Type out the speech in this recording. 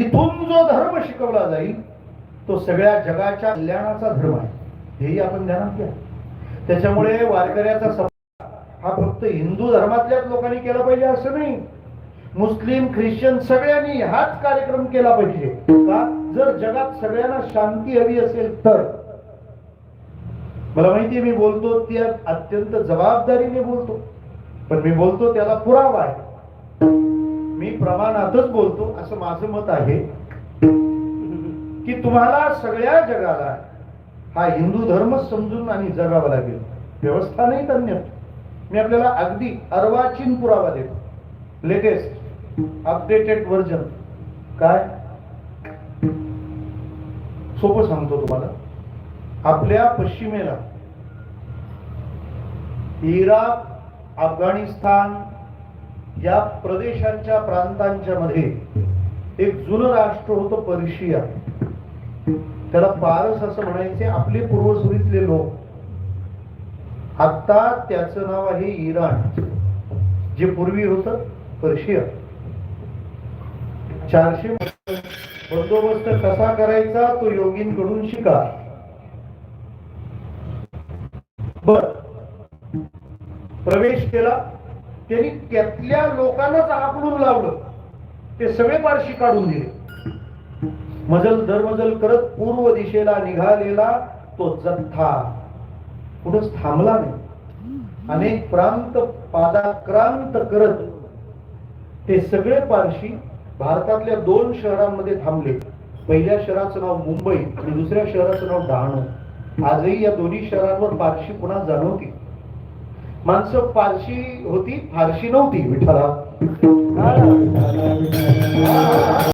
तिथून जो धर्म शिकवला जाईल तो सगळ्या जगाच्या कल्याणाचा धर्म आहे. हेही आपण ध्यानात घ्या. त्याच्यामुळे वारकऱ्याचा सप्ताह हा फक्त हिंदू धर्मातल्याच लोकांनी केला पाहिजे असं नाही. मुस्लिम ख्रिश्चन सगळ्यांनी हाच कार्यक्रम केला पाहिजे. का? जर जगात सगळ्यांना शांती हवी असेल तर. मला माहितीये मी बोलतो त्या अत्यंत जबाबदारीने बोलतो. पण मी बोलतो त्याला पुरावा आहे. मी प्रमाणातच बोलतो असं माझं मत आहे की तुम्हाला सगळ्या जगाला हा हिंदू धर्म समजून आणि जगावा लागेल. व्यवस्था नाही तज्ञ मी आपल्याला अगदी अर्वाचीन पुरावा देतो. लेटेस्ट अपडेटेड व्हर्जन काय? सोपं सांगतो तुम्हाला. आपल्या पश्चिमेला इराक अफगाणिस्तान या प्रदेशांच्या प्रांतांच्या मध्ये एक जुनं राष्ट्र होतं पर्शिया. त्याला पारस असं म्हणायचे आपले पूर्वसुरीतले लोक. आता त्याचं नाव आहे इराण जे पूर्वी होत पर्शिया. चारशे बंदोबस्त कसा करायचा तो योगींकडून शिका. बर. प्रवेश केला. त्यांनी त्यातल्या लोकांनाच आकडून लावलं. ते सगळे पारशी काढून दिले. मजल दरमजल करत पूर्व दिशेला निघालेला तो जथ्था कुठंच थांबला नाही. अनेक प्रांत पादाक्रांत करत ते सगळे पारशी भारतातल्या दोन शहरांमध्ये थांबले. पहिल्या शहराचं नाव मुंबई आणि दुसऱ्या शहराचं नाव डहाणू. आजही या दोन्ही शहरांवर पारशी पुन्हा जाणवती माणसं फारशी होती फारशी नव्हती विठ्ठला.